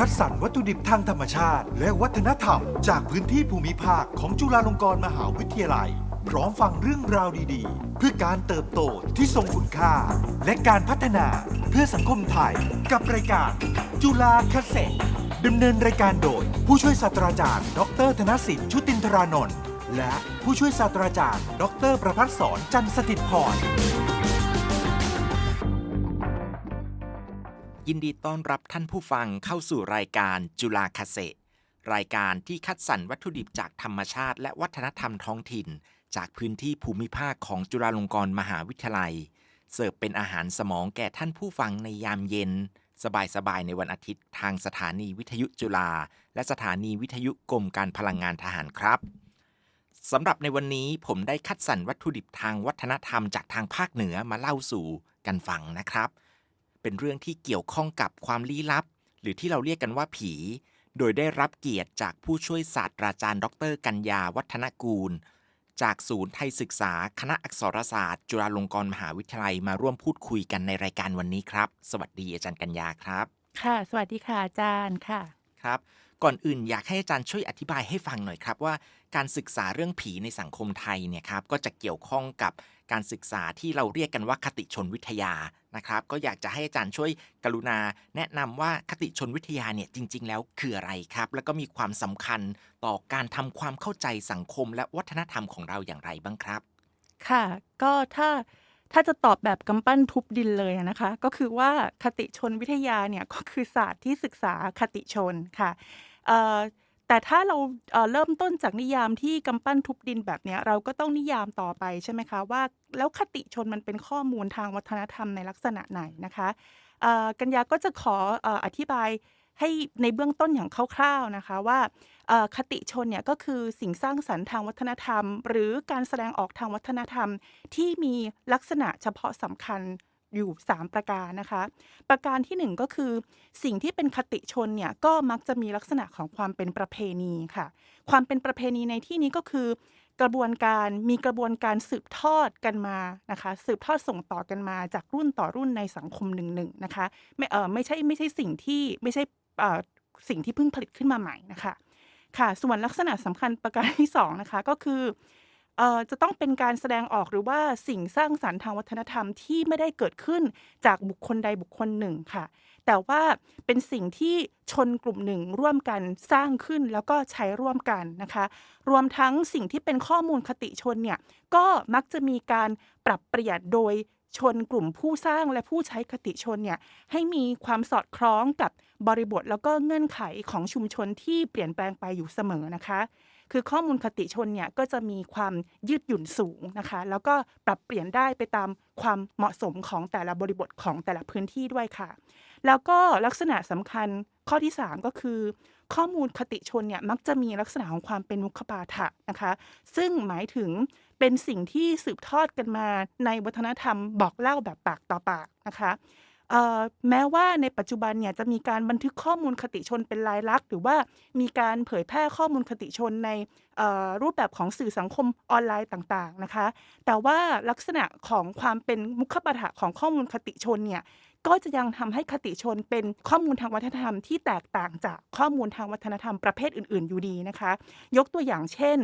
คัดสรรวัตถุดิบทางธรรมชาติ และวัฒนธรรม จากพื้นที่ภูมิภาคของจุฬาลงกรณ์มหาวิทยาลัย พร้อมฟังเรื่องราวดีๆ เพื่อการเติบโตที่ทรงคุณค่า และการพัฒนาเพื่อสังคมไทย กับรายการจุฬาเกษตรดำเนินรายการโดย ผู้ช่วยศาสตราจารย์ ดรธนสิทธิ์ชุตินทรานนท์และผู้ช่วยศาสตราจารย์ ดรประพัฒสอนจันทร์สถิตพร ยินดีต้อนรับท่านผู้ฟังเข้าสู่รายการจุฬาคาเซรายการที่คัดสรรวัตถุดิบจากธรรมชาติ และวัฒนธรรมท้องถิ่น จากพื้นที่ภูมิภาคของจุฬาลงกรณ์มหาวิทยาลัย เสิร์ฟเป็นอาหารสมองแก่ท่านผู้ฟังในยามเย็น สบายๆในวันอาทิตย์ทางสถานีวิทยุจุฬาและสถานีวิทยุกรมการพลังงานทหารครับสำหรับในวันนี้ผมได้คัดสรรวัตถุดิบทางวัฒนธรรมจากทางภาคเหนือมาเล่าสู่กันฟังนะครับ เป็นเรื่องที่เกี่ยวข้องกับความลี้ลับ หรือที่เราเรียกกันว่าผี โดยได้รับเกียรติจากผู้ช่วยศาสตราจารย์ ดร กัญญาวัฒนกูล จากศูนย์ไทยศึกษา คณะอักษรศาสตร์ จุฬาลงกรณ์มหาวิทยาลัยมาร่วมพูดคุยกันในรายการวันนี้ครับ สวัสดีอาจารย์กัญญาครับ ค่ะ สวัสดีค่ะอาจารย์ค่ะ ครับ ก่อนอื่นอยากให้อาจารย์ช่วยอธิบายให้ฟังหน่อยครับว่า การศึกษาเรื่องผีในสังคมไทยเนี่ยครับก็จะเกี่ยวข้องกับการศึกษาที่เราเรียกกันว่าคติชนวิทยานะครับ ก็อยากจะให้อาจารย์ช่วยกรุณา แนะนำว่าคติชนวิทยาเนี่ยจริง ๆ แล้วคืออะไรครับ แล้วก็มีความสำคัญต่อการทำความเข้าใจสังคมและวัฒนธรรมของเราอย่างไรบ้างครับ ค่ะ ก็ถ้าถ้าจะตอบแบบกำปั้นทุบดินเลยนะคะ ก็คือว่าคติชนวิทยาเนี่ยก็คือศาสตร์ที่ศึกษาคติชนค่ะเอ่อ แต่ถ้าเราเอ่อเริ่มต้นจากนิยามที่กำปั้นทุบดินแบบเนี้ย เราก็ต้องนิยามต่อไปใช่ไหมคะว่า แล้วคติชนมันเป็นข้อมูลทางวัฒนธรรมในลักษณะไหนนะคะเอ่อกัญญาก็จะขอเอ่ออธิบายให้ในเบื้องต้นอย่างคร่าวๆนะคะว่าเอ่อคติชนเนี่ยก็คือสิ่งสร้างสรรค์ทางวัฒนธรรม หรือการแสดงออกทางวัฒนธรรมที่มีลักษณะเฉพาะสำคัญ อยู่ 3 ประการนะคะ ประการที่ 1 ก็คือ สิ่งที่เป็นคติชนเนี่ยก็มักจะมีลักษณะของความเป็นประเพณีค่ะ ความเป็นประเพณีในที่นี้ก็คือกระบวนการมีกระบวนการสืบทอดกันมานะคะ สืบทอดส่งต่อกันมาจากรุ่นต่อรุ่นในสังคมหนึ่งๆนะคะไม่เออไม่ใช่ไม่ใช่สิ่งที่ไม่ใช่เอ่อสิ่งที่เพิ่งผลิตขึ้นมาใหม่นะคะค่ะ ส่วนลักษณะสำคัญประการที่สองนะคะก็คือ เอ่อ จะต้องเป็นการแสดงออกหรือว่าสิ่งสร้างสรรค์ทางวัฒนธรรมที่ไม่ได้เกิดขึ้นจากบุคคลใดบุคคลหนึ่งค่ะ แต่ว่าเป็นสิ่งที่ชนกลุ่มหนึ่งร่วมกันสร้างขึ้นแล้วก็ใช้ร่วมกันนะคะ รวมทั้งสิ่งที่เป็นข้อมูลคติชนเนี่ย ก็มักจะมีการปรับเปลี่ยนโดยชนกลุ่มผู้สร้างและผู้ใช้คติชนเนี่ย ให้มีความสอดคล้องกับบริบท แล้วก็เงื่อนไขของชุมชนที่เปลี่ยนแปลงไปอยู่เสมอนะคะ คือข้อมูลคติชนเนี่ยก็จะมีความยืดหยุ่นสูงนะคะ แล้วก็ปรับเปลี่ยนได้ไปตามความเหมาะสมของแต่ละบริบทของแต่ละพื้นที่ด้วยค่ะ แล้วก็ลักษณะสำคัญข้อที่ 3 ก็คือ ข้อมูลคติชนเนี่ยมักจะมีลักษณะของความเป็นมุขปาฐะนะคะ ซึ่งหมายถึงเป็นสิ่งที่สืบทอดกันมาในวัฒนธรรมบอกเล่าแบบปากต่อปากนะคะ เอ่อ แม้ว่าในปัจจุบันเนี่ยจะมีการบันทึกข้อมูลคติชนเป็นลายลักษณ์ หรือว่ามีการเผยแพร่ข้อมูลคติชนใน รูปแบบของสื่อสังคมออนไลน์ต่างๆนะคะ แต่ว่าลักษณะของความเป็นมุขปาฐะของข้อมูลคติชนเนี่ยก็จะยังทำให้คติชนเป็นข้อมูลทางวัฒนธรรมที่แตกต่างจากข้อมูลทางวัฒนธรรมประเภทอื่น ๆ อยู่ดีนะคะ ยกตัวอย่างเช่น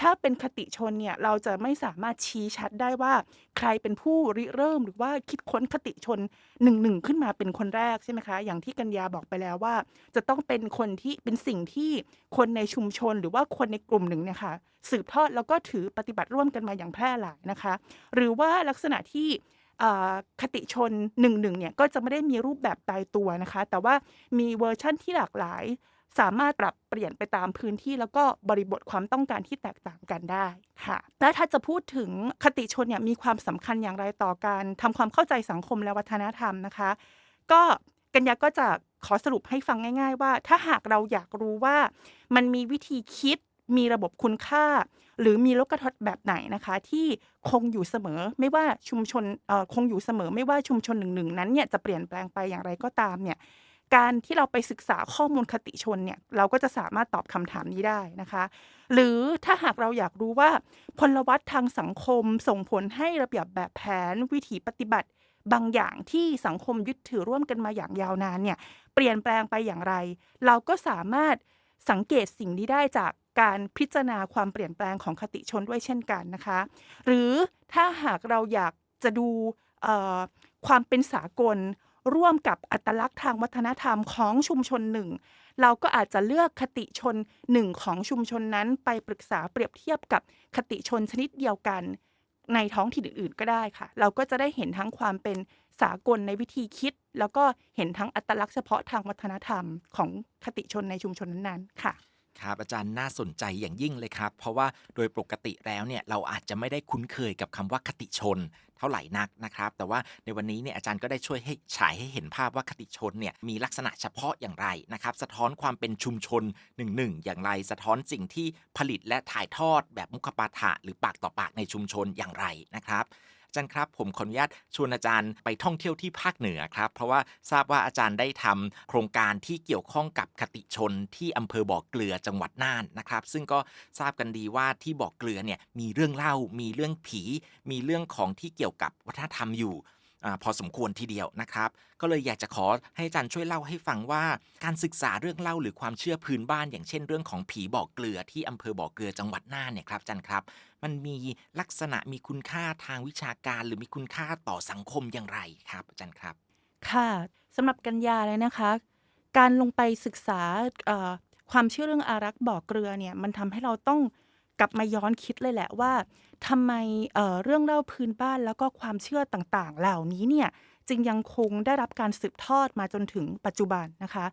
ถ้าเป็นคติชนเนี่ยเราจะไม่สามารถชี้ชัดได้ว่า ใครเป็นผู้ริเริ่ม หรือว่าคิดค้นคติชนหนึ่งหนึ่งขึ้นมาเป็นคนแรกใช่ไหมคะ อย่างที่กัญญาบอกไปแล้วว่า จะต้องเป็นคนที่เป็นสิ่งที่คนในชุมชน หรือว่าคนในกลุ่มหนึ่งเนี่ยค่ะสืบทอดแล้วก็ถือปฏิบัติร่วมกันมาอย่างแพร่หลายนะคะ หรือว่าลักษณะที่คติชนหนึ่งหนึ่งเนี่ยก็จะไม่ได้มีรูปแบบตายตัวนะคะ แต่ว่ามีเวอร์ชั่นที่หลากหลาย สามารถปรับเปลี่ยนไปตามพื้นที่ แล้วก็บริบทความต้องการที่แตกต่างกันได้ค่ะ และถ้าจะพูดถึงคติชนเนี่ยมีความสำคัญอย่างไรต่อการทำความเข้าใจสังคมและวัฒนธรรมนะคะ ก็กัญญาก็จะขอสรุปให้ฟังง่าย ๆ ว่า ถ้าหากเราอยากรู้ว่ามันมีวิธีคิด มีระบบคุณค่า หรือมีลกทัศน์แบบไหนนะคะ ที่คงอยู่เสมอไม่ว่าชุมชนคงอยู่เสมอไม่ว่าชุมชนหนึ่งๆนั้นเนี่ยจะเปลี่ยนแปลงไปอย่างไรก็ตามเนี่ยการที่เราไปศึกษาข้อมูลคติชนเนี่ยเราก็จะสามารถตอบคำถามนี้ได้นะคะ หรือถ้าหากเราอยากรู้ว่า พลวัตทางสังคมส่งผลให้ระเบียบแบบแผนวิถีปฏิบัติบางอย่างที่สังคมยึดถือร่วมกันมาอย่างยาวนานเนี่ยเปลี่ยนแปลงไปอย่างไร เราก็สามารถสังเกตสิ่งนี้ได้จาก การพิจารณาความเปลี่ยนแปลงของคติชนด้วยเช่นกันนะคะ หรือถ้าหากเราอยากจะดูความเป็นสากล ร่วมกับอัตลักษณ์ทางวัฒนธรรมของชุมชนหนึ่ง เราก็อาจจะเลือกคติชนหนึ่งของชุมชนนั้นไปปรึกษาเปรียบเทียบกับคติชนชนิดเดียวกัน ในท้องถิ่นอื่นๆ ก็ได้ค่ะ เราก็จะได้เห็นทั้งความเป็นสากลในวิธีคิด แล้วก็เห็นทั้งอัตลักษณ์เฉพาะทางวัฒนธรรมของคติชนในชุมชนนั้นๆค่ะ ครับอาจารย์น่าสนใจอย่างยิ่งเลยครับ เพราะว่าโดยปกติแล้วเนี่ยเราอาจจะไม่ได้คุ้นเคยกับคำว่าคติชน เท่าไหร่นักนะครับ แต่ว่าในวันนี้เนี่ยอาจารย์ก็ได้ช่วยให้ฉายให้เห็นภาพว่าคติชนเนี่ยมีลักษณะเฉพาะอย่างไรนะครับ สะท้อนความเป็นชุมชนหนึ่งหนึ่งอย่างไรสะท้อนสิ่งที่ผลิตและถ่ายทอดแบบมุขปาฐะหรือปากต่อปากในชุมชนอย่างไรนะครับ อาจารย์ครับ ผมขออนุญาตชวนอาจารย์ไปท่องเที่ยวที่ภาคเหนือครับ เพราะว่าทราบว่าอาจารย์ได้ทำโครงการที่เกี่ยวข้องกับคติชนที่อำเภอบ่อเกลือจังหวัดน่านนะครับ ซึ่งก็ทราบกันดีว่าที่บ่อเกลือเนี่ยมีเรื่องเล่ามีเรื่องผี มีเรื่องของที่เกี่ยวกับวัฒนธรรมอยู่ อพอสมควรทีเดียวนะครับ ก็เลยอยากจะขอให้อาจารย์ช่วยเล่าให้ฟังว่า การศึกษาเรื่องเล่าหรือความเชื่อพื้นบ้าน อย่างเช่นเรื่องของผีบ่อเกลือที่อำเภอบ่อเกลือจังหวัดน่านเนี่ยครับอาจารย์ครับ มันมีลักษณะมีคุณค่าทางวิชาการ หรือมีคุณค่าต่อสังคมอย่างไรครับอาจารย์ครับ ค่ะสำหรับกัญญาเลยนะคะ การลงไปศึกษาความเชื่อเรื่องอารักษ์บ่อเกลือเนี่ยมันทำให้เราต้อง กลับมาย้อนคิดเลยแหละว่าทำไมเอ่อเรื่องเล่าพื้นบ้านแล้วก็ความเชื่อต่างๆ เหล่านี้เนี่ยจึงยังคงได้รับการสืบทอดมาจนถึงปัจจุบันนะคะ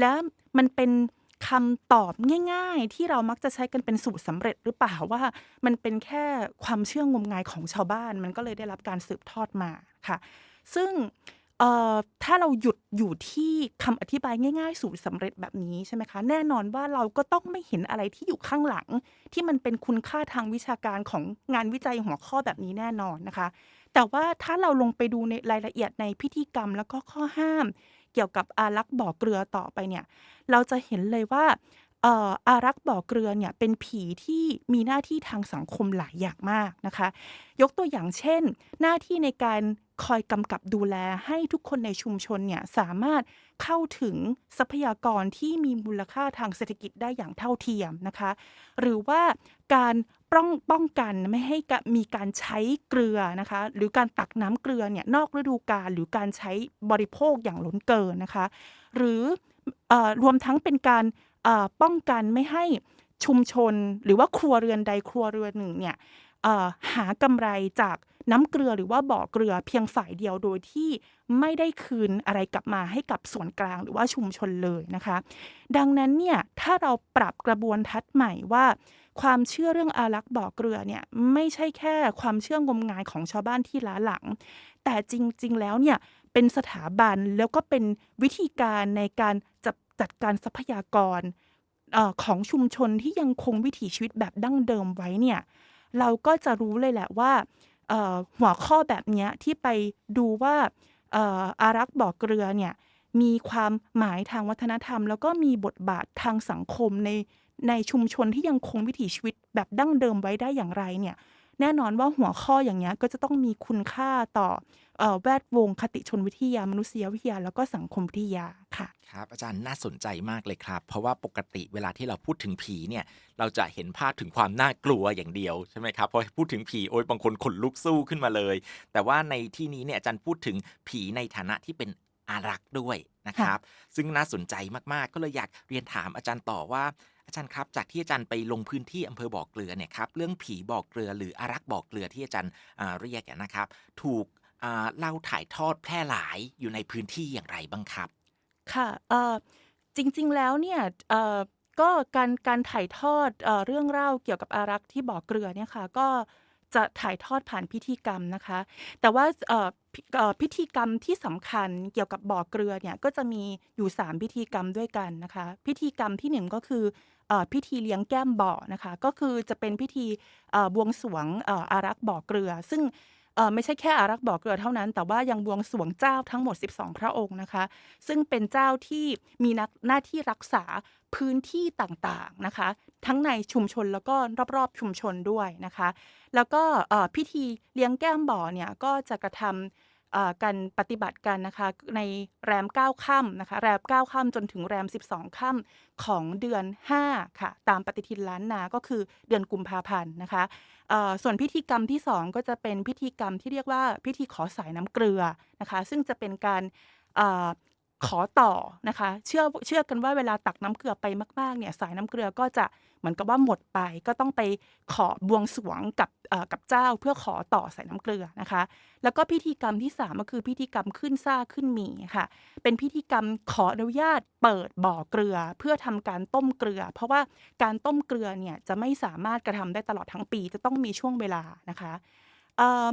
และมันเป็นคำตอบง่าย ๆ ที่เรามักจะใช้กันเป็นสูตรสำเร็จหรือเปล่าว่า มันเป็นแค่ความเชื่องมงายของชาวบ้าน มันก็เลยได้รับการสืบทอดมาค่ะ ซึ่ง เอ่อ ถ้าเราหยุดอยู่ที่คำอธิบายง่าย ๆ สูตรสำเร็จแบบนี้ ใช่ไหมคะ แน่นอนว่าเราก็ต้องไม่เห็นอะไรที่อยู่ข้างหลัง ที่มันเป็นคุณค่าทางวิชาการของงานวิจัยหัวข้อแบบนี้แน่นอนนะคะ แต่ว่าถ้าเราลงไปดูในรายละเอียดในพิธีกรรม แล้วก็ข้อห้าม เกี่ยวกับอารักษ์บ่อเกลือต่อไปเนี่ย เราจะเห็นเลยว่า เอ่อ อารักษ์บ่อเกลือเนี่ยเป็นผีที่มีหน้าที่ทางสังคมหลายอย่างมากนะคะ ยกตัวอย่างเช่น หน้าที่ในการ คอยกำกับดูแลให้ทุกคนในชุมชนเนี่ยสามารถเข้าถึงทรัพยากรที่มีมูลค่าทางเศรษฐกิจได้อย่างเท่าเทียมนะคะ หรือว่าการป้องป้องกันไม่ให้มีการใช้เกลือนะคะหรือการตักน้ำเกลือเนี่ยนอกฤดูกาลหรือการใช้บริโภคอย่างล้นเกินนะคะ หรืออรวมทั้งเป็นการป้องกันไม่ให้ชุมชน หรือว่าครัวเรือนใดครัวเรือนหนึ่งเนี่ยหากำไรจาก น้ำเกลือหรือว่าบ่อเกลือเพียงฝ่ายเดียวโดยที่ไม่ได้คืนอะไรกลับมาให้กับส่วนกลางหรือว่าชุมชนเลยนะคะ ดังนั้นเนี่ยถ้าเราปรับกระบวนทัศน์ใหม่ว่า ความเชื่อเรื่องอารักษ์บ่อเกลือเนี่ยไม่ใช่แค่ความเชื่องมงายของชาวบ้านที่ล้าหลัง แต่จริง ๆ แล้วเนี่ยเป็นสถาบันแล้วก็เป็นวิธีการในการจัดจัดการทรัพยากรอของชุมชนที่ยังคงวิถีชีวิตแบบดั้งเดิมไว้เนี่ยเราก็จะรู้เลยแหละว่า หัวข้อแบบนี้ที่ไปดูว่าเอ่ออารักษ์บ่อเกลือเนี่ยมีความหมายทางวัฒนธรรม แล้วก็มีบทบาททางสังคมในในชุมชนที่ยังคงวิถีชีวิตแบบดั้งเดิมไว้ได้อย่างไรเนี่ย แน่นอนว่าหัวข้ออย่างเงี้ยก็จะต้องมีคุณค่าต่อเอ่อแวดวงคติชนวิทยามนุษยวิทยา แล้วก็สังคมวิทยาค่ะครับอาจารย์น่าสนใจมากเลยครับ เพราะว่าปกติเวลาที่เราพูดถึงผีเนี่ยเราจะเห็นภาพถึงความน่ากลัวอย่างเดียวใช่ไหมครับพอพูดถึงผีโอ้ยบางคนขนลุกสู้ขึ้นมาเลย แต่ว่าในที่นี้เนี่ยอาจารย์พูดถึงผีในฐานะที่เป็นอารักษ์ด้วยนะครับ ซึ่งน่าสนใจมากๆ ก็เลยอยากเรียนถามอาจารย์ต่อว่า อาจารย์ครับ จากที่อาจารย์ไปลงพื้นที่อำเภอบ่อเกลือเนี่ยครับ เรื่องผีบ่อเกลือหรืออารักษ์บ่อเกลือที่อาจารย์อ่าเรียกนะครับ ถูกอ่าเล่าถ่ายทอดแพร่หลายอยู่ในพื้นที่อย่างไรบ้างครับ ค่ะเอ่อจริงๆ แล้วเนี่ยเอ่อก็การการถ่ายทอดเอ่อเรื่องเล่าเกี่ยวกับอารักษ์ที่บ่อเกลือเนี่ยค่ะ ก็จะถ่ายทอดผ่านพิธีกรรมนะคะ แต่ว่าเอ่อพิเอ่อพิธีกรรมที่สำคัญเกี่ยวกับบ่อเกลือเนี่ยก็จะมีอยู่ 3 พิธีกรรมด้วยกันนะคะ พิธีกรรมที่หนึ่งก็คือ พิธีเลี้ยงแก้มบ่อนะคะ ก็คือจะเป็นพิธีบวงสวงออารักษ์บ่อเกลือ ซึ่งไม่ใช่แค่อารักษ์บ่อเกลือเท่านั้น แต่ว่ายังบวงสวงเจ้าทั้งหมด 12 พระองค์นะคะ ซึ่งเป็นเจ้าที่มีหน้าที่รักษาพื้นที่ต่างๆนะคะ ทั้งในชุมชนแล้วก็รอบๆชุมชนด้วยนะคะ แล้วก็พิธีเลี้ยงแก้มบ่อเนี่ยก็จะกระทำเอ่อ การปฏิบัติกันนะคะในแรม 9 ค่ำนะคะแรม 9 ค่ำจนถึงแรม 12 ค่ำของเดือน 5 ค่ะ ตามปฏิทินล้านนา ก็คือเดือนกุมภาพันธ์นะคะส่วนพิธีกรรมที่ 2 ก็จะเป็นพิธีกรรมที่เรียกว่าพิธีขอสายน้ำเกลือนะคะ ซึ่งจะเป็นการ ขอต่อนะคะ เชื่อเชื่อกันว่าเวลาตักน้ำเกลือไปมากๆเนี่ยสายน้ำเกลือก็จะเหมือนกับว่าหมดไป ก็ต้องไปขอบวงสรวงกับเอ่อกับเจ้าเพื่อขอต่อสายน้ำเกลือนะคะ แล้วก็พิธีกรรมที่3ก็คือพิธีกรรมขึ้นซ่าขึ้นหมีค่ะ เป็นพิธีกรรมขออนุญาตเปิดบ่อเกลือเพื่อทำการต้มเกลือ เพราะว่าการต้มเกลือเนี่ยจะไม่สามารถกระทำได้ตลอดทั้งปีจะต้องมีช่วงเวลานะคะเอ่อ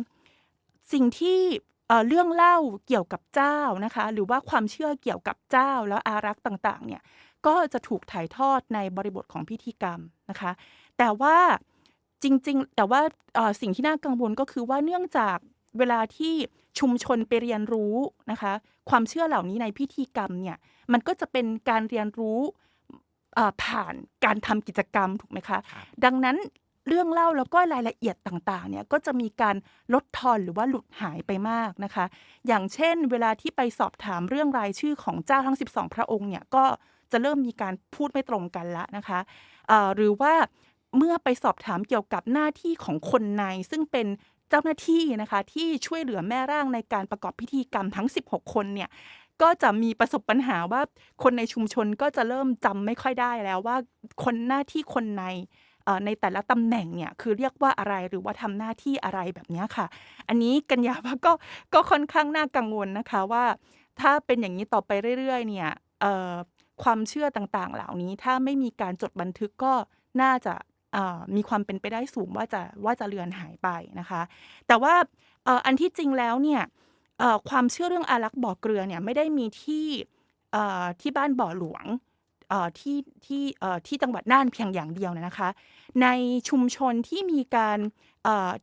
สิ่งที่ เอ่อเรื่องเล่าเกี่ยวกับเจ้านะคะ หรือว่าความเชื่อเกี่ยวกับเจ้าแล้วอารักษ์ต่างๆเนี่ยก็จะถูกถ่ายทอดในบริบทของพิธีกรรมนะคะ แต่ว่าจริงๆ แต่ว่าเอ่อสิ่งที่น่ากังวลก็คือว่าเนื่องจากเวลาที่ชุมชนไปเรียนรู้นะคะ ความเชื่อเหล่านี้ในพิธีกรรมเนี่ยมันก็จะเป็นการเรียนรู้เอ่อผ่านการทำกิจกรรมถูกไหมคะครับดังนั้น เรื่องเล่าแล้วก็รายละเอียดต่างๆเนี่ยก็จะมีการลดทอนหรือว่าหลุดหายไปมากนะคะ อย่างเช่น เวลาที่ไปสอบถามเรื่องรายชื่อของเจ้าทั้ง 12 พระองค์เนี่ยก็จะเริ่มมีการพูดไม่ตรงกันละนะคะหรือว่าเมื่อไปสอบถามเกี่ยวกับหน้าที่ของคนในซึ่งเป็นเจ้าหน้าที่นะคะที่ช่วยเหลือแม่ร่างในการประกอบพิธีกรรมทั้ง 16 คนเนี่ยก็จะมีประสบปัญหาว่าคนในชุมชนก็จะเริ่มจำไม่ค่อยได้แล้วว่าคนหน้าที่คนใน ในแต่ละตำแหน่งเนี่ยคือเรียกว่าอะไรหรือว่าทำหน้าที่อะไรแบบนี้ค่ะ อันนี้กัญญาว่าก็ก็ค่อนข้างน่ากังวลนะคะว่า ถ้าเป็นอย่างนี้ต่อไปเรื่อยๆเนี่ยความเชื่อต่างๆ เหล่านี้ถ้าไม่มีการจดบันทึกก็น่าจะมีความเป็นไปได้สูงว่าจะว่าจะเลือนหายไปนะคะ แต่ว่าอันที่จริงแล้วเนี่ยความเชื่อเรื่องอารักษ์บ่อเกลือเนี่ยไม่ได้มีที่ที่บ้านบ่อหลวง ที่ที่ที่จังหวัดน่านเพียงอย่างเดียวนะคะ ในชุมชนที่มีการ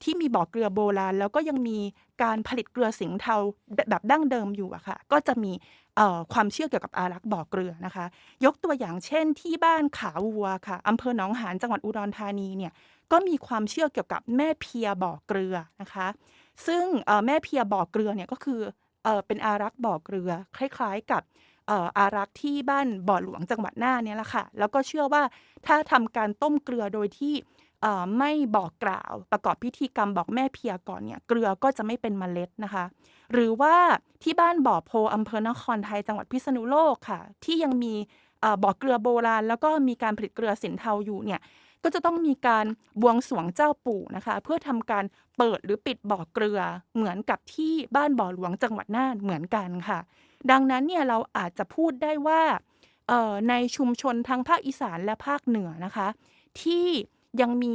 ที่มีบ่อเกลือโบราณ แล้วก็ยังมีการผลิตเกลือสิงเทาแบบดั้งเดิมอยู่อะค่ะก็จะมีความเชื่อเกี่ยวกับอารักษ์บ่อเกลือนะคะ ยกตัวอย่างเช่น ที่บ้านขาวัวค่ะอำเภอหนองหานจังหวัดอุดรธานีเนี่ยก็มีความเชื่อเกี่ยวกับแม่เพียบ่อเกลือนะคะ ซึ่งแม่เพียบ่อเกลือเนี่ยก็คือเป็นอารักษ์บ่อเกลือ คล้าย ๆกับ อารักษ์ที่บ้านบ่อหลวงจังหวัดน่านเนี่ยแหละค่ะ แล้วก็เชื่อว่าถ้าทำการต้มเกลือโดยที่ไม่บอกกล่าวประกอบพิธีกรรมบอกแม่เพียก่อนเนี่ยเกลือก็จะไม่เป็นเมล็ดนะคะ หรือว่าที่บ้านบ่อโพอำเภอนครไทยจังหวัดพิษณุโลกค่ะ ที่ยังมีบ่อเกลือโบราณ แล้วก็มีการผลิตเกลือสินเทาอยู่เนี่ยก็จะต้องมีการบวงสรวงเจ้าปู่นะคะ เพื่อทำการเปิดหรือปิดบ่อเกลือเหมือนกับที่บ้านบ่อหลวงจังหวัดน่านเหมือนกันค่ะ ดังนั้นเนี่ยเราอาจจะพูดได้ว่าเอ่อในชุมชนทั้งภาคอีสานและภาคเหนือนะคะ ที่ยังมี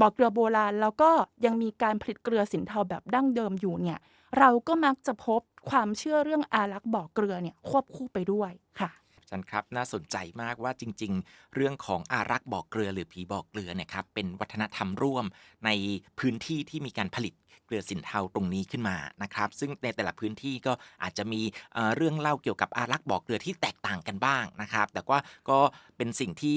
บ่อเกลือโบราณ แล้วก็ยังมีการผลิตเกลือสินเทาแบบดั้งเดิมอยู่เนี่ยเราก็มักจะพบความเชื่อเรื่องอารักษ์บ่อเกลือเนี่ยควบคู่ไปด้วยค่ะ จารย์ครับน่าสนใจมากว่าจริง ๆ เรื่องของอารักษ์บ่อเกลือหรือผีบ่อเกลือเนี่ยครับเป็นวัฒนธรรมร่วมในพื้นที่ที่มีการผลิตเกลือสินเทาตรงนี้ขึ้นมานะครับซึ่งในแต่ละพื้นที่ก็อาจจะมีเเรื่องเล่าเกี่ยวกับอารักษ์บ่อเกลือที่แตกต่างกันบ้างนะครับแต่ว่าก็เป็นสิ่งที่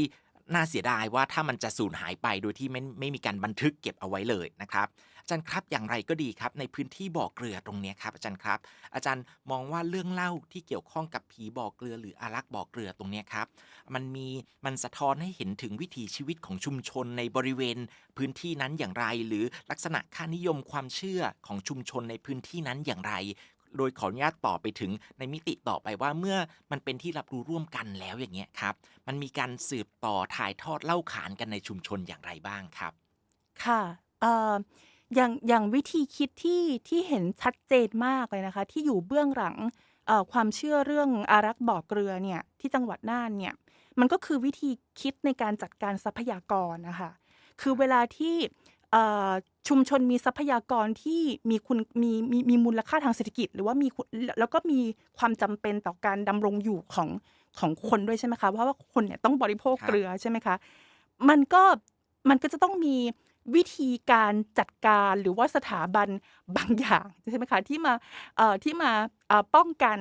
น่าเสียดายว่าถ้ามันจะสูญหายไปโดยที่ไม่ไม่มีการบันทึกเก็บเอาไว้เลยนะครับ อาจารย์ครับอย่างไรก็ดีครับ ในพื้นที่บ่อเกลือตรงเนี้ยครับ อาจารย์ครับ อาจารย์มองว่าเรื่องเล่าที่เกี่ยวข้องกับผีบ่อเกลือ หรืออารักษ์บ่อเกลือตรงเนี้ยครับ มันมีมันสะท้อนให้เห็นถึงวิถีชีวิตของชุมชนในบริเวณพื้นที่นั้นอย่างไร หรือลักษณะค่านิยมความเชื่อของชุมชนในพื้นที่นั้นอย่างไร โดยขออนุญาตต่อไปถึงในมิติต่อไปว่าเมื่อมันเป็นที่รับรู้ร่วมกันแล้วอย่างเงี้ยครับ มันมีการสืบต่อถ่ายทอดเล่าขานกันในชุมชนอย่างไรบ้างครับ ค่ะเอ่อ อย่าง อย่างวิธีคิดที่ ที่เห็นชัดเจนมากเลยนะคะ ที่อยู่เบื้องหลัง เอ่อ ความเชื่อเรื่องอารักษ์บ่อเกลือเนี่ย ที่จังหวัดน่านเนี่ย มันก็คือวิธีคิดในการจัดการทรัพยากรนะคะคือเวลาที่ เอ่อ ชุมชนมีทรัพยากรที่มีคุณ มี มี มีมูลค่าทางเศรษฐกิจ หรือว่ามี คุณแล้วก็มีความจำเป็นต่อการดำรงอยู่ของ ของคนด้วย ใช่ไหมคะ เพราะว่าคนเนี่ยต้องบริโภคครับเกลือ ใช่ไหมคะ มันก็ มันก็จะต้องมี วิธีการจัดการหรือว่าสถาบันบางอย่างใช่ไหมคะที่มาที่มาป้องกัน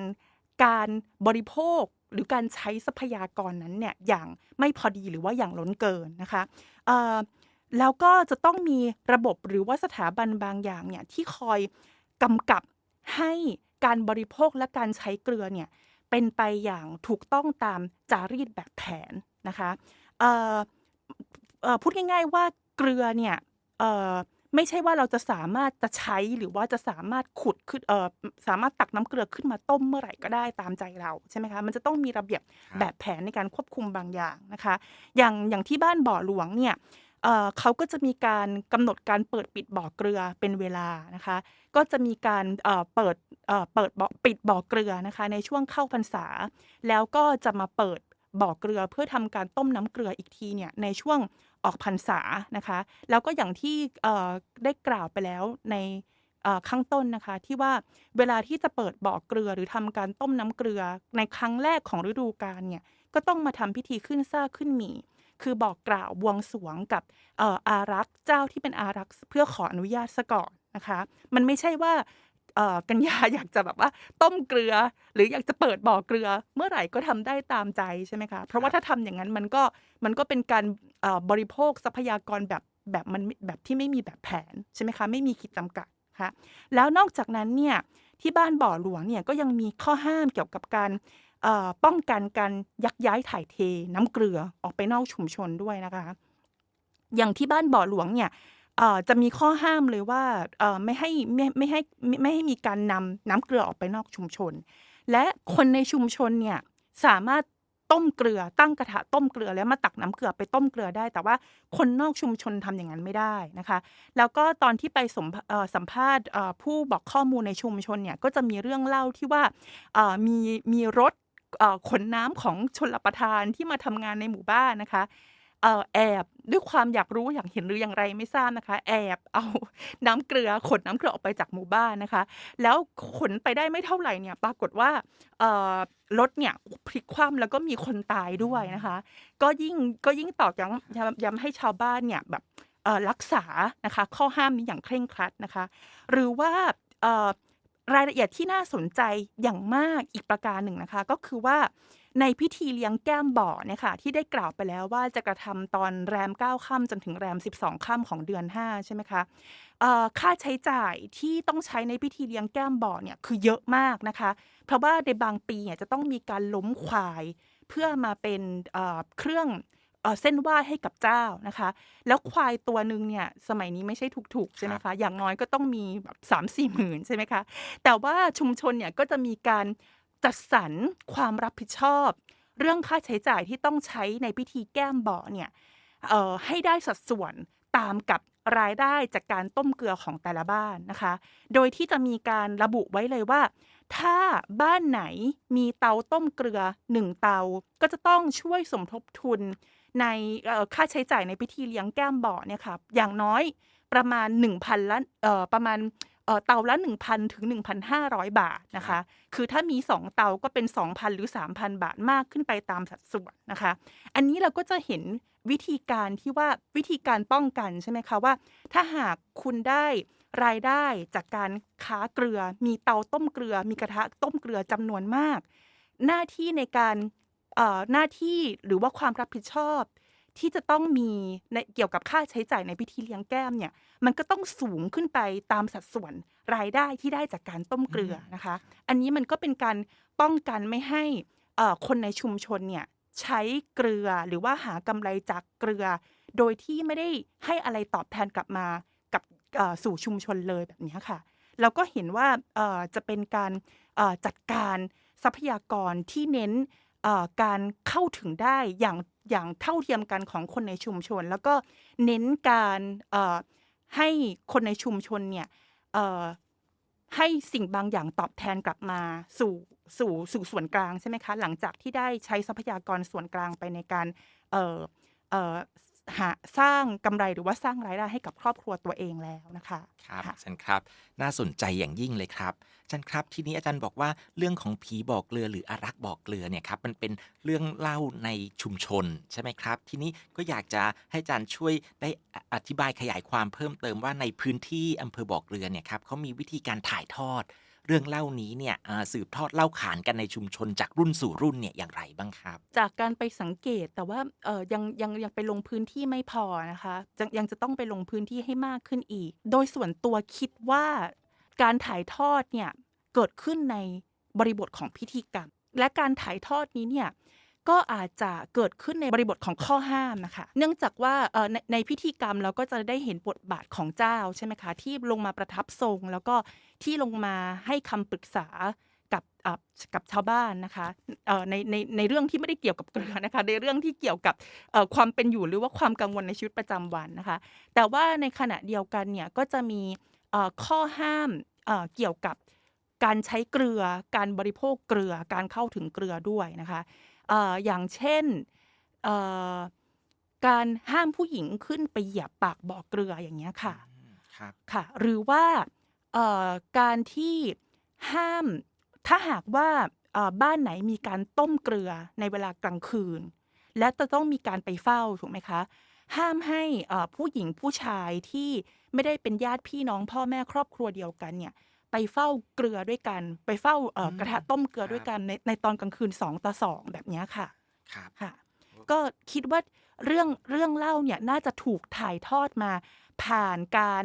การบริโภคหรือการใช้ทรัพยากรนั้นเนี่ยอย่างไม่พอดีหรือว่าอย่างล้นเกินนะคะแล้วก็จะต้องมีระบบหรือว่าสถาบันบางอย่างเนี่ยที่คอยกำกับให้การบริโภคและการใช้เกลือเนี่ยเป็นไปอย่างถูกต้องตามจารีตแบบแผนนะคะเอ่อเอ่อพูดง่ายๆว่า เกลือเนี่ยเอ่อไม่ใช่ว่าเราจะสามารถจะใช้หรือว่าจะสามารถขุดขึ้นเอ่อสามารถตักน้ำเกลือขึ้นมาต้มเมื่อไหร่ก็ได้ตามใจเราใช่ไหมคะมันจะต้องมีระเบียบครับแบบแผนในการควบคุมบางอย่างนะคะ อย่างอย่างที่บ้านบ่อหลวงเนี่ยเอ่อเขาก็จะมีการกำหนดการเปิดปิดบ่อเกลือเป็นเวลานะคะ ก็จะมีการเอ่อเปิดเอ่อเปิดบ่อปิดบ่อเกลือนะคะ ในช่วงเข้าพรรษา แล้วก็จะมาเปิด บ่อเกลือเพื่อทำการต้มน้ำเกลืออีกทีเนี่ยในช่วงออกพรรษานะคะ แล้วก็อย่างที่ได้กล่าวไปแล้วในข้างต้นนะคะ ที่ว่าเวลาที่จะเปิดบ่อเกลือหรือทำการต้มน้ำเกลือในครั้งแรกของฤดูกาลเนี่ยก็ต้องมาทำพิธีขึ้นซ่าขึ้นหมีคือบอกกล่าวบวงสวงกับอออารักษ์เจ้าที่เป็นอารักษ์เพื่อขออนุญาตซะก่อนนะคะ มันไม่ใช่ว่า เอ่อกัญญา อยากจะแบบว่าต้มเกลือ หรืออยากจะเปิดบ่อเกลือ เมื่อไหร่ก็ทำได้ตามใจใช่ไหมคะ เพราะว่าถ้าทำอย่างนั้นมันก็มันก็เป็นการเอ่อบริโภคทรัพยากรแบบแบบมันแบบที่ไม่มีแบบแผนใช่ไหมคะไม่มีขีดจำกัดค่ะแล้วนอกจากนั้นเนี่ยที่บ้านบ่อหลวงเนี่ยก็ยังมีข้อห้ามเกี่ยวกับการเอ่อป้องกันการยักย้ายถ่ายเทน้ำเกลือออกไปนอกชุมชนด้วยนะคะ อย่างที่บ้านบ่อหลวงเนี่ย เอ่อ จะมีข้อห้ามเลยว่า เอ่อ ไม่ให้ ไม่ ไม่ให้ ไม่ ไม่ให้มีการนำน้ำเกลือออกไปนอกชุมชน และคนในชุมชนเนี่ยสามารถต้มเกลือ ตั้งกระทะต้มเกลือ แล้วมาตักน้ำเกลือไปต้มเกลือได้ แต่ว่าคนนอกชุมชนทำอย่างนั้นไม่ได้นะคะ แล้วก็ตอนที่ไปสม เอ่อ สัมภาษณ์ เอ่อ ผู้บอกข้อมูลในชุมชนเนี่ย ก็จะมีเรื่องเล่าที่ว่า เอ่อ มี มีรถ เอ่อ ขนน้ำของชนรประทานที่มาทำงานในหมู่บ้านนะคะ เอ่อ แอบ ด้วยความอยากรู้ อยากเห็น หรืออย่างไรไม่ทราบนะคะ แอบ เอา น้ำเกลือ ขนน้ำเกลือออกไปจากหมู่บ้านนะคะ แล้วขนไปได้ไม่เท่าไหร่เนี่ย ปรากฏว่า เอ่อ รถเนี่ยพลิกคว่ำ แล้วก็มีคนตายด้วยนะคะก็ยิ่ง ก็ยิ่งตอกย้ำ ย้ำ ย้ำให้ชาวบ้านเนี่ยแบบ เอ่อ รักษานะคะ ข้อห้ามนี้อย่างเคร่งครัดนะคะ หรือว่า เอ่อ รายละเอียดที่น่าสนใจอย่างมากอีกประการหนึ่งนะคะ ก็คือว่า ในพิธีเลี้ยงแก้มบ่อเนี่ยค่ะที่ได้กล่าวไปแล้วว่าจะกระทำตอนแรม 9 ค่ำจนถึงแรม 12 ค่ำของเดือน 5 ใช่ไหมคะเอ่อค่าใช้จ่ายที่ต้องใช้ในพิธีเลี้ยงแก้มบ่อเนี่ยคือเยอะมากนะคะ เพราะว่าในบางปีเนี่ยจะต้องมีการล้มควาย เพื่อมาเป็นเอ่อเครื่องเอ่อเส้นไหว้ให้กับเจ้านะคะ แล้วควายตัวหนึ่งเนี่ยสมัยนี้ไม่ใช่ถูกๆใช่ไหมครัคะบอย่างน้อยก็ต้องมีแบบสามสี่หมื่นใช่ไหมคะแต่ว่าชุมชนเนี่ยก็จะมีการ จัดสรรความรับผิดชอบ เรื่องค่าใช้จ่ายที่ต้องใช้ในพิธีแก้มบ่อเนี่ยให้ได้สัดส่วนตามกับรายได้จากการต้มเกลือของแต่ละบ้านนะคะ โดยที่จะมีการระบุไว้เลยว่า ถ้าบ้านไหนมีเตาต้มเกลือหนึ่งเตา ก็จะต้องช่วยสมทบทุนในค่าใช้จ่ายในพิธีเลี้ยงแก้มบ่อเนี่ยค่ะอย่างน้อยประมาณ1,000ละเอ่อประมาณ เอ่อเตาละ 1,000 ถึง 1,500 บาทนะคะ คือถ้ามี 2 เตาก็เป็น 2,000 หรือ 3,000 บาทมากขึ้นไปตามสัดส่วนนะคะ อันนี้เราก็จะเห็นวิธีการที่ว่าวิธีการป้องกันใช่ไหมคะว่า ถ้าหากคุณได้รายได้จากการค้าเกลือ มีเตาต้มเกลือ มีกระทะต้มเกลือจำนวนมาก หน้าที่ในการเอ่อหน้าที่หรือว่าความรับผิดชอบ ที่จะต้องมีในเกี่ยวกับค่าใช้จ่ายในพิธีเลี้ยงแก้มเนี่ยมันก็ต้องสูงขึ้นไปตามสัดส่วนรายได้ที่ได้จากการต้มเกลือนะคะ อันนี้มันก็เป็นการป้องกันไม่ให้เอ่อคนในชุมชนเนี่ยใช้เกลือหรือว่าหากำไรจากเกลือ โดยที่ไม่ได้ให้อะไรตอบแทนกลับมากับเอ่อสู่ชุมชนเลยแบบนี้ค่ะเราก็เห็นว่าเอ่อจะเป็นการเอ่อจัดการทรัพยากรที่เน้น เอ่อการเข้าถึงได้อย่างอย่างเท่าเทียมกันของคนในชุมชน แล้วก็เน้นการเอ่อให้คนในชุมชนเนี่ยเอ่อให้สิ่งบางอย่างตอบแทนกลับมาสู่สู่สู่ส่วนกลางใช่ไหมคะ หลังจากที่ได้ใช้ทรัพยากรส่วนกลางไปในการเอ่อเอ่อ หาสร้างกำไรหรือว่าสร้างรายได้ให้กับครอบครัวตัวเองแล้วนะคะครับค่ะอาจารย์ครับ น่าสนใจอย่างยิ่งเลยครับอาจารย์ครับ ทีนี้อาจารย์บอกว่าเรื่องของผีบอกเกลือหรืออารักษ์บอกเกลือเนี่ยครับมันเป็นเรื่องเล่าในชุมชนใช่ไหมครับ ทีนี้ก็อยากจะให้อาจารย์ช่วยได้อธิบายขยายความเพิ่มเติมว่าในพื้นที่อำเภอบอกเกลือเนี่ยครับเขามีวิธีการถ่ายทอด เรื่องเล่านี้เนี่ยอ่าสืบทอดเล่าขานกันในชุมชนจากรุ่นสู่รุ่นเนี่ยอย่างไรบ้างครับ จากการไปสังเกตแต่ว่าเออยังยังยังไปลงพื้นที่ไม่พอนะคะยังยังจะต้องไปลงพื้นที่ให้มากขึ้นอีก โดยส่วนตัวคิดว่าการถ่ายทอดเนี่ยเกิดขึ้นในบริบทของพิธีกรรม และการถ่ายทอดนี้เนี่ย ก็อาจจะเกิดขึ้นในบริบทของข้อห้ามนะคะ เนื่องจากว่าในในพิธีกรรมเราก็จะได้เห็นบทบาทของเจ้าใช่ไหมคะที่ลงมาประทับทรง แล้วก็ที่ลงมาให้คำปรึกษากับกับชาวบ้านนะคะในในในเรื่องที่ไม่ได้เกี่ยวกับเกลือนะคะในเรื่องที่เกี่ยวกับความเป็นอยู่หรือว่าความกังวลในชีวิตประจำวันนะคะ แต่ว่าในขณะเดียวกันเนี่ยก็จะมีข้อห้ามเกี่ยวกับการใช้เกลือ การบริโภคเกลือ การเข้าถึงเกลือด้วยนะคะ เอ่อ อย่างเช่น เอ่อ การห้ามผู้หญิงขึ้นไปเหยียบปากบ่อเกลือ อย่างเงี้ยค่ะอืมครับ ค่ะ หรือว่า เอ่อ การที่ห้าม ถ้าหากว่า เอ่อ บ้านไหนมีการต้มเกลือในเวลากลางคืน และจะต้องมีการไปเฝ้า ถูกไหมคะ ห้ามให้ เอ่อ ผู้หญิงผู้ชายที่ไม่ได้เป็นญาติพี่น้องพ่อแม่ครอบครัวเดียวกันเนี่ย ไปเฝ้าเกลือด้วยกัน ไปเฝ้าเอ่ออืมกระทะต้มเกลือครับด้วยกันในในตอนกลางคืนสองต่อสองแบบเนี้ยค่ะครับ ค่ะ ก็คิดว่าเรื่องเรื่องเล่าเนี่ยน่าจะถูกถ่ายทอดมา ผ่านการ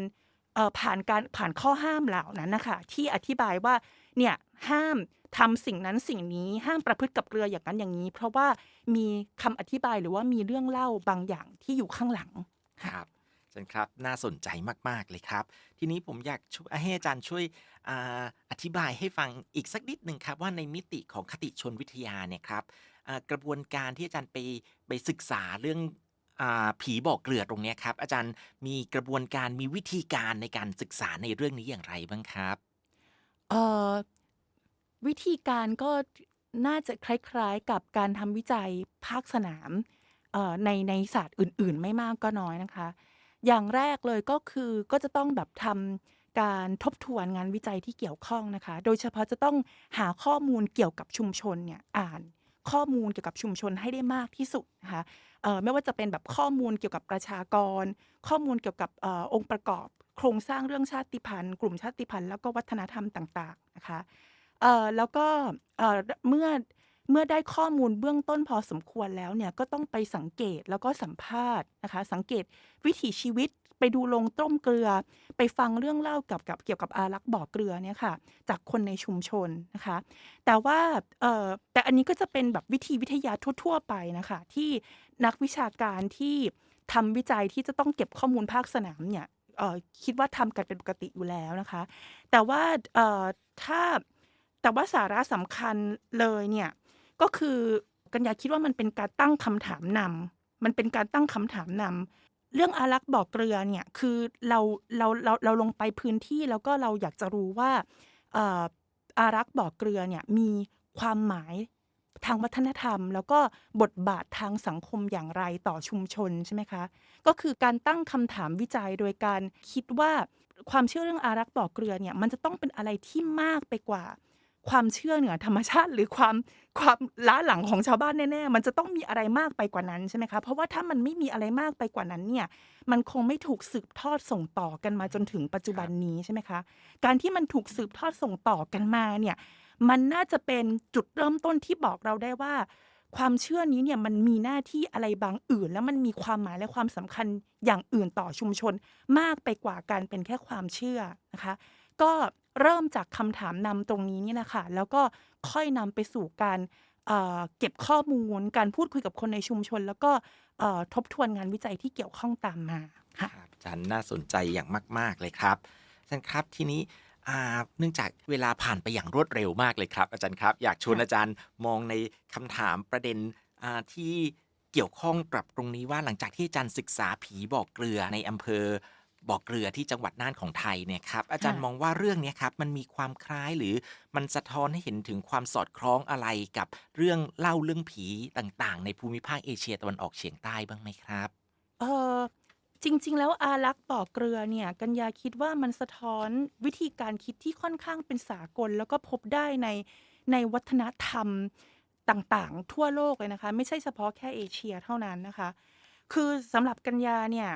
เอ่อผ่านการผ่านข้อห้ามเหล่านั้นนะคะที่อธิบายว่าเนี่ยห้ามทำสิ่งนั้นสิ่งนี้ห้ามประพฤติกับเกลืออย่างนั้นอย่างนี้ เพราะว่ามีคำอธิบายหรือว่ามีเรื่องเล่าบางอย่างที่อยู่ข้างหลัง ครับอา จารย์ครับน่าสนใจมาก ๆ เลยครับ ทีนี้ผมอยากช่วยให้อาจารย์ช่วยอาอธิบายให้ฟังอีกสักนิดหนึ่งครับ ว่าในมิติของคติชนวิทยาเนี่ยครับอ่ากระบวนการที่อาจารย์ไปไปศึกษาเรื่องอาผีบอกเกลือตรงเนี้ยครับ อาจารย์มีกระบวนการมีวิธีการในการศึกษาในเรื่องนี้อย่างไรบ้างครับ เอ่อวิธีการก็น่าจะคล้ายๆกับการทำวิจัยภาคสนามเอ่อในในศาสตร์อื่นๆ ไม่มากก็น้อยนะคะ อย่างแรกเลย ก็คือ ก็จะต้องแบบทำการทบทวนงานวิจัยที่เกี่ยวข้องนะคะ โดยเฉพาะจะต้องหาข้อมูลเกี่ยวกับชุมชนเนี่ย อ่านข้อมูลเกี่ยวกับชุมชนให้ได้มากที่สุดนะคะเอ่อไม่ว่าจะเป็นแบบข้อมูลเกี่ยวกับประชากร ข้อมูลเกี่ยวกับเออองค์ประกอบ โครงสร้างเรื่องชาติพันธุ์ กลุ่มชาติพันธุ์แล้วก็วัฒนธรรมต่าง ๆ นะคะเอ่อแล้วก็เอ่อเมื่อ เมื่อได้ข้อมูลเบื้องต้นพอสมควรแล้วเนี่ยก็ต้องไปสังเกตแล้วก็สัมภาษณ์นะคะ สังเกตวิถีชีวิตไปดูโรงต้มเกลือ ไปฟังเรื่องเล่ากับกับเกี่ยวกับอารักษ์บ่อเกลือเนี่ยค่ะจากคนในชุมชนนะคะ แต่ว่าเออแต่อันนี้ก็จะเป็นแบบวิธีวิทยาทั่ว ๆ ไปนะคะที่นักวิชาการที่ทำวิจัยที่จะต้องเก็บข้อมูลภาคสนามเนี่ยคิดว่าทำกันเป็นปกติอยู่แล้วนะคะ แต่ว่าถ้าแต่ว่าสาระสำคัญเลยเนี่ย ก็คือกัญญาคิดว่ามันเป็นการตั้งคำถามนำมันเป็นการตั้งคำถามนำเรื่องอารักษ์บ่อเกลือเนี่ยคือเราเราเราเราลงไปพื้นที่แล้วก็เราอยากจะรู้ว่าเอ่ออารักษ์บ่อเกลือเนี่ยมีความหมายทางวัฒนธรรม แล้วก็บทบาททางสังคมอย่างไรต่อชุมชนใช่ไหมคะ ก็คือการตั้งคำถามวิจัยโดยการคิดว่าความเชื่อเรื่องอารักษ์บ่อเกลือเนี่ยมันจะต้องเป็นอะไรที่มากไปกว่า ความเชื่อเหนือธรรมชาติ หรือความความล้าหลังของชาวบ้านแน่ๆ มันจะต้องมีอะไรมากไปกว่านั้นใช่ไหมคะ เพราะว่าถ้ามันไม่มีอะไรมากไปกว่านั้นเนี่ย มันคงไม่ถูกสืบทอดส่งต่อกันมาจนถึงปัจจุบันนี้ใช่ไหมคะ การที่มันถูกสืบทอดส่งต่อกันมาเนี่ย มันน่าจะเป็นจุดเริ่มต้นที่บอกเราได้ว่า ความเชื่อนี้เนี่ยมันมีหน้าที่อะไรบางอื่น แล้วมันมีความหมายและความสำคัญอย่างอื่นต่อชุมชน มากไปกว่าการเป็นแค่ความเชื่อนะคะ ก็ เริ่มจากคำถามนำตรงนี้นี่แหละค่ะ แล้วก็ค่อยนำไปสู่การเอ่อเก็บข้อมูล การพูดคุยกับคนในชุมชน แล้วก็เอ่อทบทวนงานวิจัยที่เกี่ยวข้องตามมาค่ะ ครับอาจารย์น่าสนใจอย่างมาก ๆ เลยครับอาจารย์ครับทีนี้อ่าเนื่องจากเวลาผ่านไปอย่างรวดเร็วมากเลยครับ อาจารย์ครับ อยากชวนค่ะ อาจารย์มองในคำถามประเด็นอ่าที่เกี่ยวข้องกับตรงนี้ว่าหลังจากที่อาจารย์ศึกษาผีบอกเกลือในอำเภอ บอกเกลือที่จังหวัดน่านของไทยเนี่ยครับอาจารย์มองว่าเรื่องเนี้ยครับมันมีความคล้ายหรือมันสะท้อนให้เห็นถึงความสอดคล้องอะไรกับเรื่องเล่าเรื่องผีต่างๆ ในภูมิภาคเอเชียตะวันออกเฉียงใต้บ้างไหมครับ เออจริง ๆ แล้วอารักษ์บ่อเกลือเนี่ย กัญญาคิดว่ามันสะท้อนวิธีการคิดที่ค่อนข้างเป็นสากล แล้วก็พบได้ในในวัฒนธรรมต่างๆ ทั่วโลกเลยนะคะ ไม่ใช่เฉพาะแค่เอเชียเท่านั้นนะคะ คือสำหรับกัญญาเนี่ย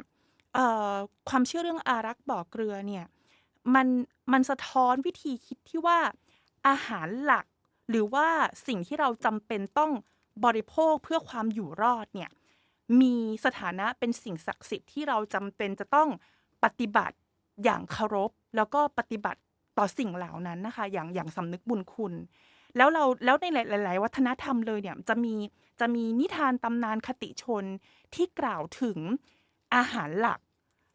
เอ่อความเชื่อเรื่องอารักษ์บ่อเกลือเนี่ยมันมันสะท้อนวิธีคิดที่ว่าอาหารหลัก หรือว่าสิ่งที่เราจำเป็นต้องบริโภคเพื่อความอยู่รอดเนี่ยมีสถานะเป็นสิ่งศักดิ์สิทธิ์ที่เราจำเป็นจะต้องปฏิบัติอย่างเคารพ แล้วก็ปฏิบัติต่อสิ่งเหล่านั้นนะคะ อย่างอย่างสำนึกบุญคุณ แล้วเราแล้วในหลาย ๆ วัฒนธรรมเลยเนี่ยจะมีจะมีนิทานตำนานคติชนที่กล่าวถึงอาหารหลัก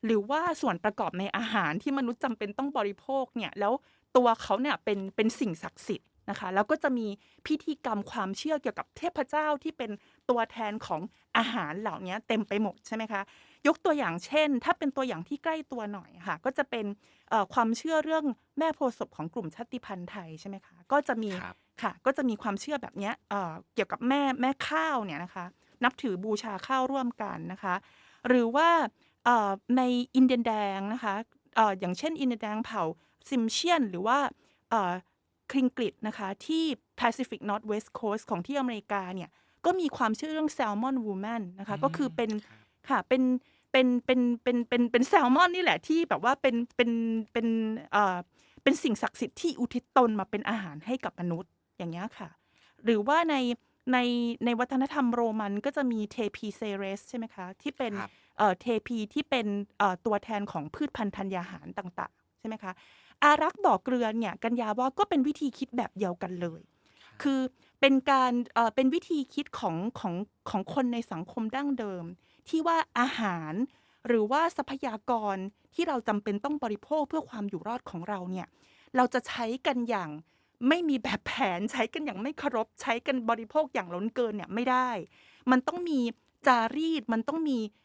หรือว่าส่วนประกอบในอาหารที่มนุษย์จำเป็นต้องบริโภคเนี่ย แล้วตัวเขาเนี่ยเป็นเป็นสิ่งศักดิ์สิทธิ์นะคะ แล้วก็จะมีพิธีกรรมความเชื่อเกี่ยวกับเทพเจ้าที่เป็นตัวแทนของอาหารเหล่านี้เต็มไปหมดใช่ไหมคะ ยกตัวอย่างเช่น ถ้าเป็นตัวอย่างที่ใกล้ตัวหน่อยค่ะ ก็จะเป็นเอ่อความเชื่อเรื่องแม่โพธิ์ศพของกลุ่มชาติพันธุ์ไทยใช่ไหมคะ ก็จะมี ครับ ค่ะก็จะมีความเชื่อแบบเนี้ยเอ่อเกี่ยวกับแม่แม่ข้าวเนี่ยนะคะ นับถือบูชาข้าวร่วมกันนะคะ หรือว่า เอ่อ ในอินเดียนแดงนะคะ เอ่อ อย่างเช่น อินเดียนแดงเผ่าซิมเชียน หรือว่า เอ่อ คลิงกริดนะคะ ที่ Pacific Northwest Coast ของที่อเมริกาเนี่ย ก็มีความเชื่อเรื่องแซลมอนวูแมนนะคะก็คือเป็น ครับ ค่ะ เป็น เป็น เป็น เป็น เป็น เป็นแซลมอนนี่แหละ ที่แบบว่าเป็น เป็น เป็น เอ่อ เป็นสิ่งศักดิ์สิทธิ์ที่อุทิศตนมาเป็นอาหารให้กับมนุษย์ อย่างเงี้ยค่ะ หรือว่าใน ใน ในวัฒนธรรมโรมันก็จะมีเทพีเซเรสใช่ไหมคะ ที่เป็น ครับ เอ่อเทพีที่เป็นเอ่อตัวแทนของพืชพันธุ์ธัญญาหารต่างๆ ใช่ไหมคะ อารักษ์บ่อเกลือเนี่ยกัญญาว่าก็เป็นวิธีคิดแบบเดียวกันเลย คือเป็นการเอ่อเป็นวิธีคิดของของของคนในสังคมดั้งเดิม ที่ว่าอาหารหรือว่าทรัพยากรที่เราจำเป็นต้องบริโภคเพื่อความอยู่รอดของเราเนี่ยเราจะใช้กันอย่างไม่มีแบบแผนใช้กันอย่างไม่เคารพใช้กันบริโภคอย่างล้นเกินเนี่ยไม่ได้ มันต้องมีจารีตมันต้องมีเอ่อ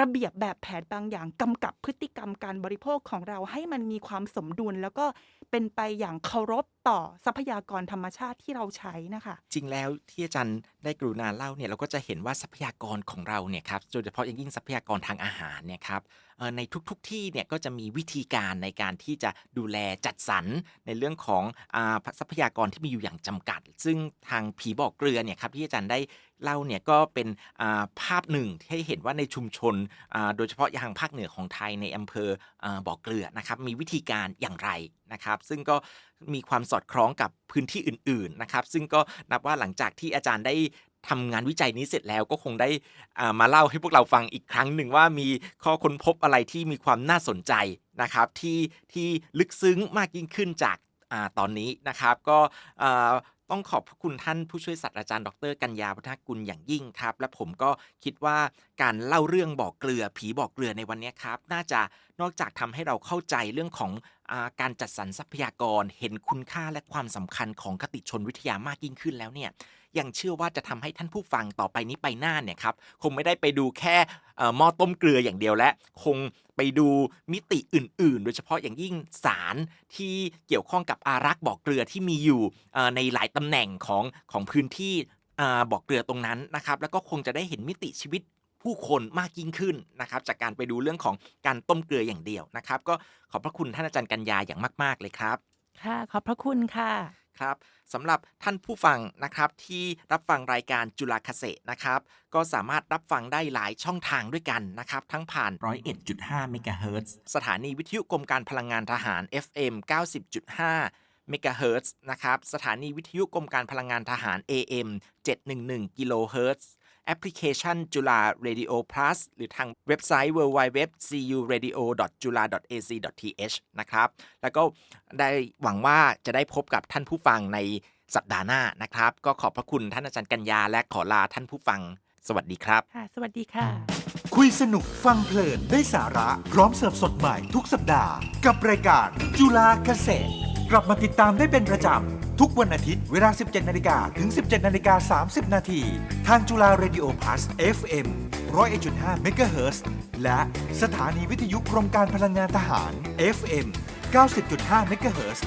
ระเบียบแบบแผนบางอย่างกำกับพฤติกรรมการบริโภคของเราให้มันมีความสมดุล แล้วก็เป็นไปอย่างเคารพ ต่อทรัพยากรธรรมชาติที่เราใช้นะคะ จริงแล้วที่อาจารย์ได้กรุณาเล่าเนี่ยเราก็จะเห็นว่าทรัพยากรของเราเนี่ยครับโดยเฉพาะอย่างยิ่งทรัพยากรทางอาหารเนี่ยครับในทุกๆทที่เนี่ยก็จะมีวิธีการในการที่จะดูแลจัดสรรในเรื่องของอทรัพยากรที่มีอยู่อย่างจำกัด ซึ่งทางผีบอกเกลือเนี่ยครับที่อาจารย์ได้เล่าเนี่ยก็เป็นาภาพหนึ่งที่ให้เห็นว่าในชุมชนโดยเฉพาะทางภาคเหนือของไทยในอำเภออบ่อเกลือนะครับมีวิธีการอย่างไรนะครับซึ่งก็มีความสอดคล้องกับพื้นที่อื่นๆนะครับซึ่งก็นับว่าหลังจากที่อาจารย์ได้ทำงานวิจัยนี้เสร็จแล้วก็คงได้มาเล่าให้พวกเราฟังอีกครั้งหนึ่งว่ามีข้อค้นพบอะไรที่มีความน่าสนใจนะครับที่ที่ลึกซึ้งมากยิ่งขึ้นจากอตอนนี้นะครับก็ต้องขอบคุณท่านผู้ช่วยศาสตราจารย์ดร กัญญาพุทธกุลอย่างยิ่งครับ และผมก็คิดว่าการเล่าเรื่องบอกเกลือผีบอกเกลือในวันนี้ครับ น่าจะนอกจากทำให้เราเข้าใจเรื่องของ อาการจัดสรรทรัพยากรเห็นคุณค่าและความสำคัญของคติชนวิทยามากยิ่งขึ้นแล้วเนี่ยยังเชื่อว่าจะทำให้ท่านผู้ฟังต่อไปนี้ไปหน้าเนี่ยครับคงไม่ได้ไปดูแค่เอ่อหม้อต้มเกลืออย่างเดียวและคงไปดูมิติอื่น ๆ โดยเฉพาะอย่างยิ่งสารที่เกี่ยวข้องกับอารักษ์บอกเกลือที่มีอยู่เอ่อในหลายตำแหน่งของของพื้นที่ อ่าบอกเกลือตรงนั้นนะครับ แล้วก็คงจะได้เห็นมิติชีวิต ผู้คนมากยิ่งขึ้นนะครับจากการไปดูเรื่องของการต้มเกลืออย่างเดียวนะครับ ก็ขอบพระคุณท่านอาจารย์กัญญาอย่างมาก ๆ เลยครับ ค่ะ ขอบพระคุณค่ะครับสำหรับท่านผู้ฟังนะครับที่รับฟังรายการจุฬาเกษตรนะครับก็สามารถรับฟังได้หลายช่องทางด้วยกันนะครับทั้งผ่าน 101.5 เมกะเฮิรตซ์สถานีวิทยุกรมการพลังงานทหาร FM 90.5 เมกะเฮิรตซ์นะครับสถานีวิทยุกรมการพลังงานทหาร AM 711 กิโลเฮิรตซ์ แอปพลิเคชันจุฬา Radio Plus หรือทางเว็บไซต์ www.curadio.jula.ac.th นะครับ แล้วก็ได้หวังว่าจะได้พบกับท่านผู้ฟังในสัปดาห์หน้านะครับ ก็ขอบพระคุณท่านอาจารย์กัญญาและขอลาท่านผู้ฟัง สวัสดีครับ ค่ะ สวัสดีค่ะ คุยสนุกฟังเพลินได้สาระพร้อมเสิร์ฟสดใหม่ทุกสัปดาห์ กับรายการจุฬาเกษตร กลับมาติดตามได้เป็นประจำ ทุกวันอาทิตย์เวลา 17 นาฬิกาถึง 17 นาฬิกา 30 นาทีทางจุฬาเรดิโอพ s ส FM 101.5 เมกะเฮิรตซ์และสถานีวิทยุกรมการพลังงานทหาร FM 90.5 เมกะเฮิรตซ์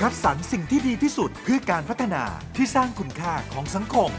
คัดสรรสิ่งที่ดีที่สุดเพื่อการพัฒนาที่สร้างคุณค่าของสังคม